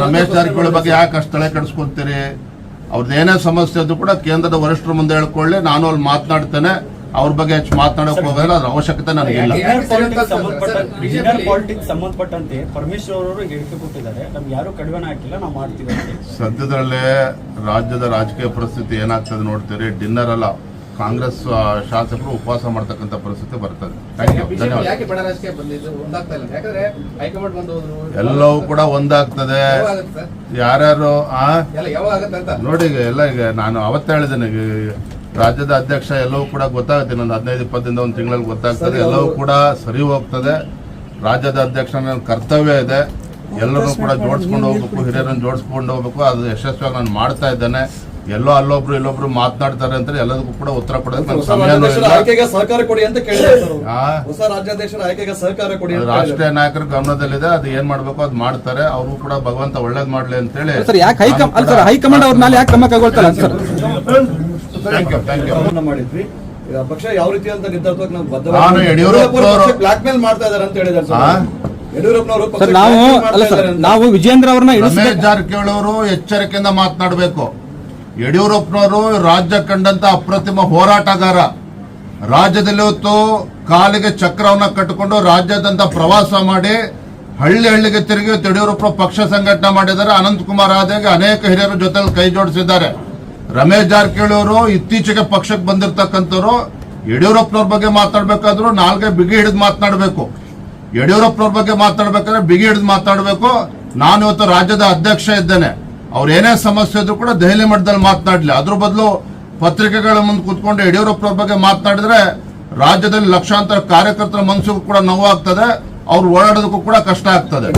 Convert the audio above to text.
ರಮೇಶ್ ಜಾರಕಿಹೊಳಿ ಬಗ್ಗೆ ಯಾಕೆ ಅಷ್ಟು ತಲೆ ಕೆಡಿಸ್ಕೊಂತೀರಿ? ಅವ್ರದ್ದು ಏನೇ ಸಮಸ್ಯೆ ಅದು ಕೂಡ ಕೇಂದ್ರದ ವರಿಷ್ಠರ ಮುಂದೆ ಹೇಳ್ಕೊಳ್ಳಿ ನಾನು ಅಲ್ಲಿ ಮಾತನಾಡ್ತೇನೆ. ಅವ್ರ ಬಗ್ಗೆ ಹೆಚ್ಚು ಮಾತನಾಡಕ್ ಹೋಗಲ್ಲ ಅದ್ರ ಅವಶ್ಯಕತೆ ನನಗೆ ಇನ್ನರ್ ಪಾಲಿಟಿಕ್ಸ್ ಸಂಬಂಧಪಟ್ಟ ಇನ್ನರ್ ಪಾಲಿಟಿಕ್ಸ್ ಸಂಬಂಧಪಟ್ಟಂತೆ ಪರಮೇಶ್ವರ್ ಅವರು ಹೇಳಿಕೆ ಕೊಟ್ಟಿದ್ದಾರೆ. ನಮ್ಗೆ ಯಾರು ಕಡಿವಾಣ ಹಾಕಿಲ್ಲ ನಾವು ಮಾಡ್ತೀವಿ ಅಂತ. ಸದ್ಯದಲ್ಲೇ ರಾಜ್ಯದ ರಾಜಕೀಯ ಪರಿಸ್ಥಿತಿ ಏನಾಗ್ತದೆ ನೋಡ್ತೀರಿ? ಡಿನ್ನರ್ ಅಲ್ಲ. ಕಾಂಗ್ರೆಸ್ ಶಾಸಕರು ಉಪವಾಸ ಮಾಡ್ತಕ್ಕಂಥ ಪರಿಸ್ಥಿತಿ ಬರ್ತದೆ. ಧನ್ಯವಾದ. ಎಲ್ಲವೂ ಕೂಡ ಒಂದಾಗ್ತದೆ. ಯಾರ್ಯಾರು ಆ? ಎಲ್ಲ ಯಾವಾಗ ಅಂತ? ನೋಡಿ ಈಗ ಎಲ್ಲ ಈಗ ನಾನು ಅವತ್ತೇ ಹೇಳಿದ್ದೇನೆ ರಾಜ್ಯದ ಅಧ್ಯಕ್ಷ ಎಲ್ಲವೂ ಕೂಡ ಗೊತ್ತಾಗುತ್ತೆ. ಒಂದು ಹದಿನೈದು ಇಪ್ಪತ್ತರಿಂದ ಒಂದು ತಿಂಗಳಲ್ಲಿ ಗೊತ್ತಾಗ್ತದೆ. ಎಲ್ಲವೂ ಕೂಡ ಸರಿ ಹೋಗ್ತದೆ. ರಾಜ್ಯದ ಅಧ್ಯಕ್ಷ ನನ್ನ ಕರ್ತವ್ಯ ಇದೆ. ಎಲ್ಲರೂ ಕೂಡ ಜೋಡಿಸ್ಕೊಂಡು ಹೋಗ್ಬೇಕು ಹಿರಿಯರನ್ನು ಜೋಡಿಸ್ಕೊಂಡು ಹೋಗ್ಬೇಕು. ಅದು ಯಶಸ್ವಿಯಾಗಿ ನಾನು ಮಾಡ್ತಾ ಇದ್ದೇನೆ. ಎಲ್ಲೋ ಅಲ್ಲೊಬ್ರು ಇಲ್ಲೊಬ್ರು ಮಾತನಾಡ್ತಾರೆ ಅಂತ ಎಲ್ಲದಕ್ಕೂ ಕೂಡ ಉತ್ತರ ಕೊಡೋದಕ್ಕೆ ಸಹಕಾರ ಕೊಡಿ ಅಂತ ಕೇಳಿದ್ದಾರೆ ಸರ್ ಆ, ಹೊಸ ರಾಜ್ಯಾಧ್ಯಕ್ಷರ ಆಯ್ಕೆಗೆ ಸಹಕಾರ ಕೊಡಿ ಅಂತ ರಾಷ್ಟ್ರೀಯ ನಾಯಕರ ಗಮನದಲ್ಲಿದೆ ಅದು ಏನ್ ಮಾಡ್ಬೇಕು ಅದು ಮಾಡ್ತಾರೆ ಅವರು ಕೂಡ ಭಗವಂತ ಒಳ್ಳೇದ್ ಮಾಡ್ಲಿ ಅಂತ ಹೇಳಿ ಸರ್ ಯಾಕೆ ಹೈಕಮ್ ಅಲ್ಲ ಸರ್ ಹೈಕಮಾಂಡ್ ಅವ್ರ ಮೇಲೆ ಯಾಕೆ ಕ್ರಮ ಕೈಗೊಳ್ತಾರೆ sir? Thank you thank you ಪ್ರಯತ್ನ ಮಾಡಿದ್ವಿ. ಪಕ್ಷ ಯಾವ ರೀತಿ ಅಂತ ನಿರ್ಧಾರಕ್ಕೆ ನಾವು ನಾನು ಯಡಿಯೂರಪ್ಪನವರು- ಬ್ಲಾಕ್ ಮೇಲ್ ಮಾಡ್ತಾ ಇದಾರೆ ಅಂತ? ಸರ್. ಯಡಿಯೂರಪ್ಪನವರು ಸರ್ ನಾವು ಅಲ್ಲ ಸರ್ ನಾವು ವಿಜೇಂದ್ರ ಅವ್ರನ್ನ ರಮೇಶ್ ಜಾರಕಿಹೊಳಿ ಅವರು ಎಚ್ಚರಿಕೆಯಿಂದ ಮಾತನಾಡಬೇಕು. ಯಡಿಯೂರಪ್ಪನವರು ರಾಜ್ಯ ಕಂಡಂತ ಅಪ್ರತಿಮ ಹೋರಾಟಗಾರ. ರಾಜ್ಯದಲ್ಲಿ ಹೊತ್ತು ಕಾಲಿಗೆ ಚಕ್ರವನ್ನ ಕಟ್ಟಿಕೊಂಡು ರಾಜ್ಯದಂತ ಪ್ರವಾಸ ಮಾಡಿ ಹಳ್ಳಿ ಹಳ್ಳಿಗೆ ತಿರುಗಿ ಯಡಿಯೂರಪ್ಪ ಪಕ್ಷ ಸಂಘಟನೆ ಮಾಡಿದ್ದಾರೆ. ಅನಂತಕುಮಾರ್ ಆದಾಗ ಅನೇಕ ಹಿರಿಯರ ಜೊತೆ ಕೈ ಜೋಡಿಸಿದ್ದಾರೆ. ರಮೇಶ್ ಜಾರಕಿಹೊಳಿ ಅವರು ಇತ್ತೀಚೆಗೆ ಪಕ್ಷಕ್ಕೆ ಬಂದಿರತಕ್ಕಂಥವ್ರು, ಯಡಿಯೂರಪ್ಪನವ್ರ ಬಗ್ಗೆ ಮಾತಾಡ್ಬೇಕಾದ್ರು ನಾಲ್ಗೆ ಬಿಗಿ ಹಿಡಿದು ಮಾತನಾಡಬೇಕು. ಯಡಿಯೂರಪ್ಪನವ್ರ ಬಗ್ಗೆ ಮಾತಾಡ್ಬೇಕಾದ್ರೆ ಬಿಗಿ ಹಿಡಿದು ಮಾತಾಡಬೇಕು. ನಾನು ಇವತ್ತು ರಾಜ್ಯದ ಅಧ್ಯಕ್ಷ ಇದ್ದೇನೆ. ಅವ್ರ ಏನೇ ಸಮಸ್ಯೆ ಇದ್ರು ಕೂಡ ದೆಹಲಿ ಮಟ್ಟದಲ್ಲಿ ಮಾತನಾಡಲಿ ಅದ್ರ ಬದಲು ಪತ್ರಿಕೆಗಳ ಮುಂದೆ ಕುತ್ಕೊಂಡು ಯಡಿಯೂರಪ್ಪ ಬಗ್ಗೆ ಮಾತನಾಡಿದ್ರೆ ರಾಜ್ಯದಲ್ಲಿ ಲಕ್ಷಾಂತರ ಕಾರ್ಯಕರ್ತರ ಮನಸ್ಸಿಗೂ ಕೂಡ ನೋವಾಗ್ತದೆ. ಅವ್ರು ಓಡಾಡೋದಕ್ಕೂ ಕೂಡ ಕಷ್ಟ ಆಗ್ತದೆ.